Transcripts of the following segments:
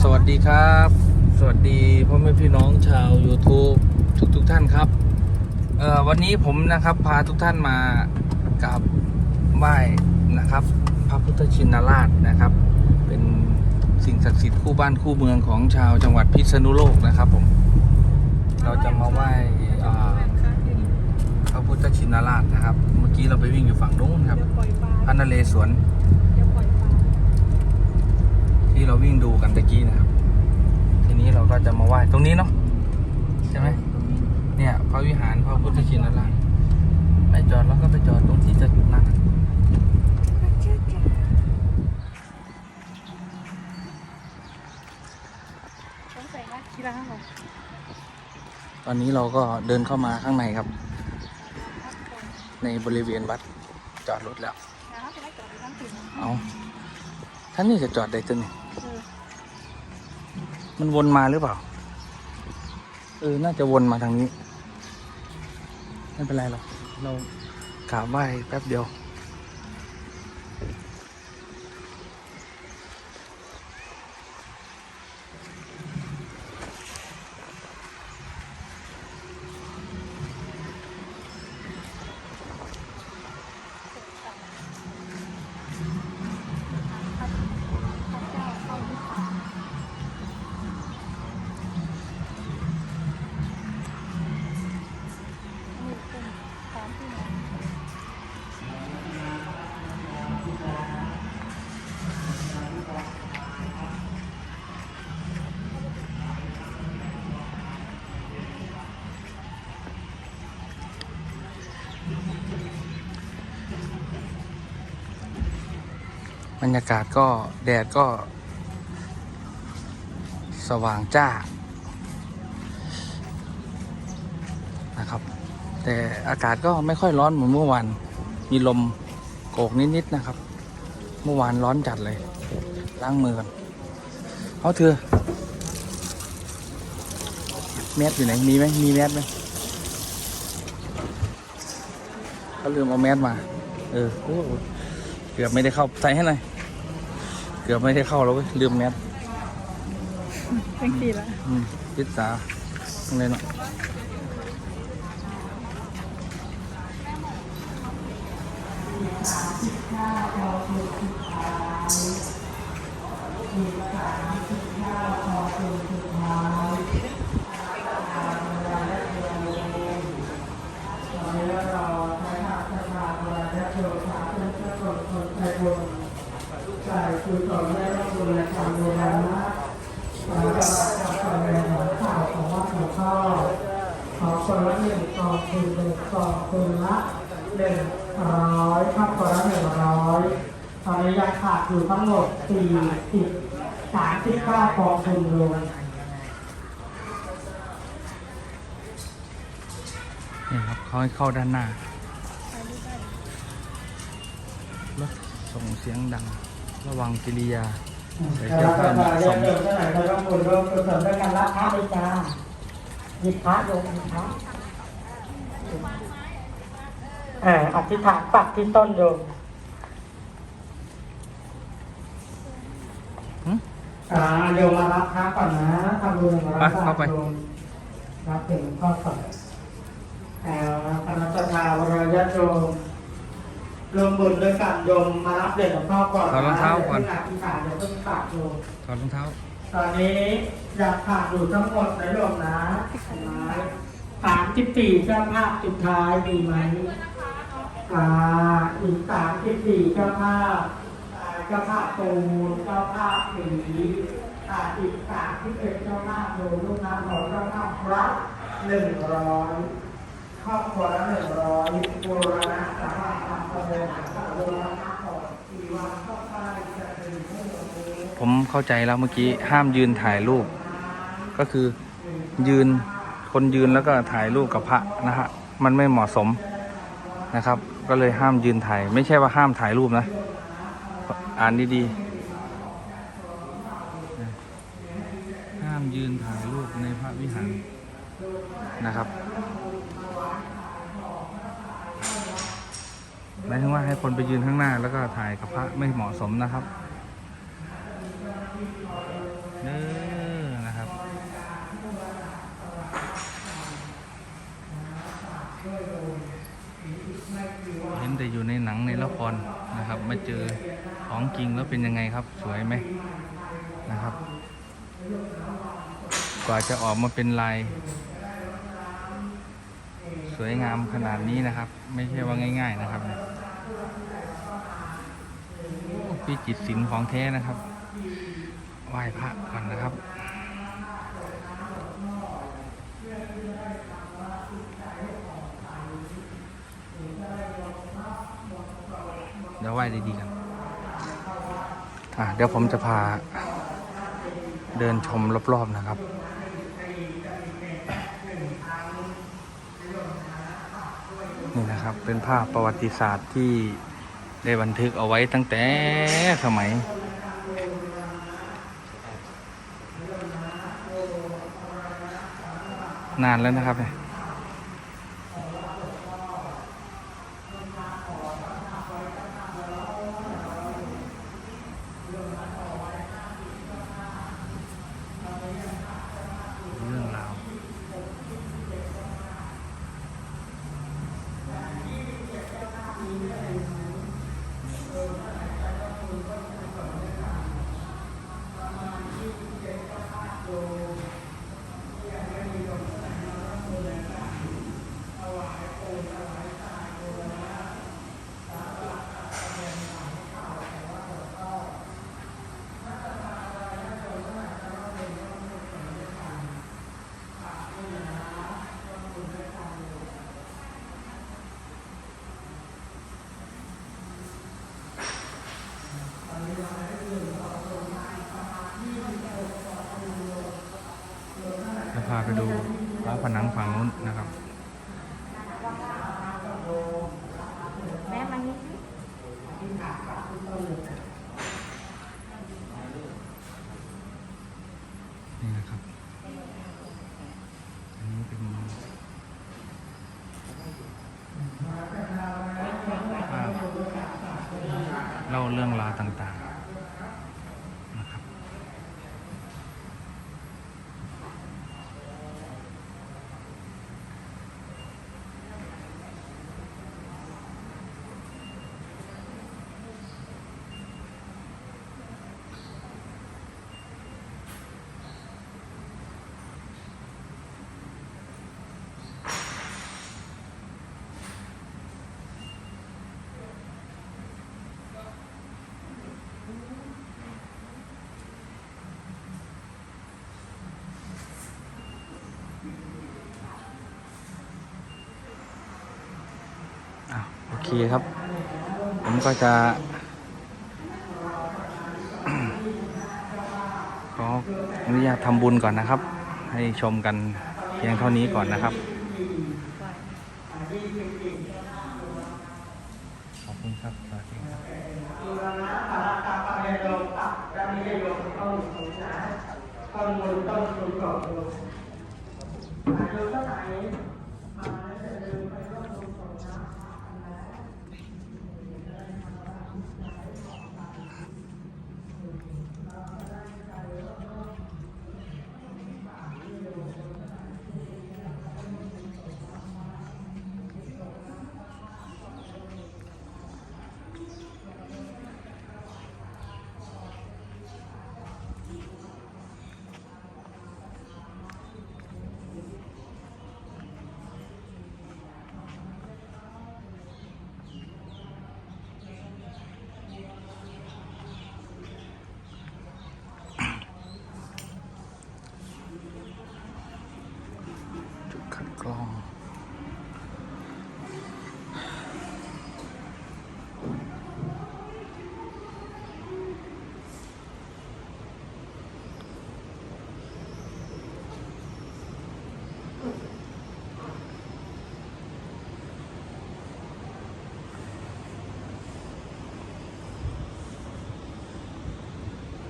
สวัสดีครับ สวัสดีพ่อแม่พี่น้องชาว YouTube ทุกทุกๆท่านครับเอ่อวันนี้ผมนะครับพาทุกท่านมากราบไหว้นะครับ พระพุทธชินราชนะครับ เป็นสิ่งศักดิ์สิทธิ์คู่บ้านคู่เมืองของชาวจังหวัดพิษณุโลกนะครับผม เราจะมาไหว้อ่าพระพุทธชินราชนะครับ เมื่อกี้เราไปวิ่งอยู่ฝั่งนู้นครับเดี๋ยวปล่อยปลาพระนเรศวร เดี๋ยวปล่อยปลา ที่เราวิ่งดูกันตะกี้นะครับ ทีนี้เราก็จะมาไหว้ตรงนี้เนาะใช่ไหมเนี่ยพระวิหารพระพุทธชินราชไปจอดแล้วก็ไปจอดตรงที่จะนั่งต้องใส่นะกีฬาเหรอตอนนี้เราก็เดินเข้ามาข้างในครับ ในบริเวณวัดจอดรถแล้วนะครับจะได้จอดอยู่ทั้งคืนเอาท่านนี่จะจอดได้ตัวนี้เออ มันวนมาหรือเปล่า เออ น่าจะวนมาทางนี้ ไม่เป็นไรหรอก เรากราบไหว้แป๊บเดียว บรรยากาศก็แดดก็ สว่างจ้านะครับ แต่อากาศก็ไม่ค่อยร้อนเหมือนเมื่อวานมีลมโกกนิดๆนะครับ เมื่อวานร้อนจัดเลยล้างมือกันเอาเถอะแมสอยู่ไหนมีไหมมีแมสไหมเขาลืมเอาแมสมา เออเกือบไม่ได้เข้าใส่ให้หน่อย กือบไม่ได้เข้าแล้วเว้ยลืมแมสเป็นกี่ละอืมพิซซ่าตรงนี้เนาะ ขอคนละหนึ่งกองทุนหนึ่งกองทุนละหนึ่งร้อยครอบครัวละหนึ่งร้อยตอนนี้ยังขาดอยู่ทั้งหมดสี่สิบสามสิบเก้ากองทุนรวมนี่ครับเขาให้เข้าด้านหน้าไปดูได้รถส่งเสียงดัง ระวังกิริยา ใส่แต่เสื้อเราผ้าจะเหมาะเรียมนเดิมเท่าไหร่เราต้องบุญร่มกุศลด้วยกันรับพระด้วยจ้าหยิบพระโยมหยิบพระอ่ออธิษฐานปักที่ต้นโยมอ่าโยมมารับพระก่อนนะทำบุญหนึ่งร้อยไปบาเข้าทไปโยมรับถึงข้อสอบแต่คณะเจ้าชาวรยโยม รวมบุญด้วยกันโยมมารับเด็กกับพ่อก่อนถอดรองเท้าก่อนเดี๋ยวเพิ่งอธิษฐานเดี๋ยวเพิ่งปักโยมถอดรองเท้า ตอนนี้อยากขาดอยู่ทั้งหมดนะโยมนะสามสิบสี่เจ้าภาพสุดท้ายดีไหมอ่าอีกสามสิบสี่เจ้าภาพอ่าเจ้าภาพตูนเจ้าภาพสีอ่าอีกสามสิบเอ็ดเจ้าภาพโยมลูกน้ำของเจ้าภาพพระหนึ่งร้อยครอบครัวละหนึ่งร้อยบูรณะสามารถ ผมเข้าใจแล้วเมื่อกี้ห้ามยืนถ่ายรูป ก็คือยืนคนยืนแล้วก็ถ่ายรูปกับพระนะฮะมันไม่เหมาะสมนะครับ ก็เลยห้ามยืนถ่าย ไม่ใช่ว่าห้ามถ่ายรูปนะ อ่านดีๆห้ามยืนถ่ายรูปในพระวิหารนะครับ หมายถึงว่าให้คนไปยืนข้างหน้าแล้วก็ถ่ายกับพระไม่เหมาะสมนะครับเนื้อนะครับ เห็นแต่อยู่ในหนังในละครนะครับ มาเจอของจริงแล้วเป็นยังไงครับ สวยไหมนะครับ กว่าจะออกมาเป็นลาย วยงามขนาดนี้นะครับ ไม่ใช่ว่าง่าย ๆนะครับพี่จิตศิลป์ของแท้นะครับไหว้พระก่อนนะครับเดี๋ยวไหว้ดีๆกันอะเดี๋ยวผมจะพาเดินชมรอบๆนะครับ นี่นะครับ เป็นภาพประวัติศาสตร์ที่ได้บันทึกเอาไว้ตั้งแต่สมัย นานแล้วนะครับเนี่ย ไปดูฝาผนังฝั่งนู้นนะครับแม่มานี่สินี่นะครับ อันนี้เป็นภาพเล่าเรื่องราวต่างๆนะครับ อ่ะโอเครับ ผมก็จะขออนุญาตทำบุญก่อนนะครับ ให้ชมกันเพียงเท่านี้ก่อนนะครับ ขอบคุณครับสวัสดีครับต้นบุญต้นบุญก่อนดูอายุเท่าไหร่มาแล้วจะเดินไปร่วมบุญก่อนนะ จุดคัดกรอง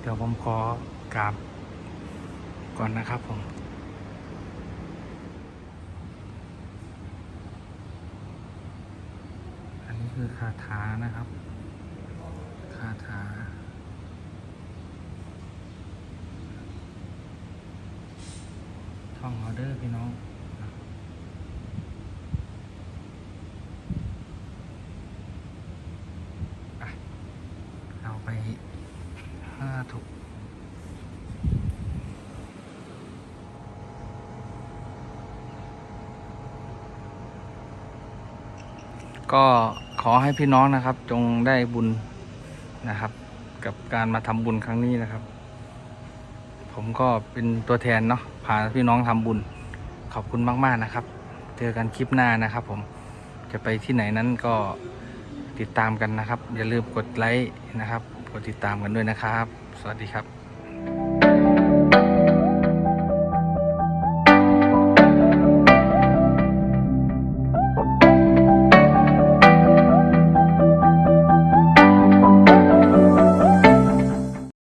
เดี๋ยวผมขอกราบก่อนนะครับผมอันนี้คือคาถานะครับ คาถาท่องออเดอร์พี่น้องนะ ห้าถูก ก็ขอให้พี่น้องนะครับ จงได้บุญนะครับ กับการมาทำบุญครั้งนี้นะครับ ผมก็เป็นตัวแทนเนาะพาพี่น้องทำบุญขอบคุณมาก ๆ นะครับ เจอกันคลิปหน้านะครับ ผมจะไปที่ไหนนั้นก็ติดตามกันนะครับ อย่าลืมกดไลค์นะครับ กดติดตามกันด้วยนะครับ สวัสดีครับ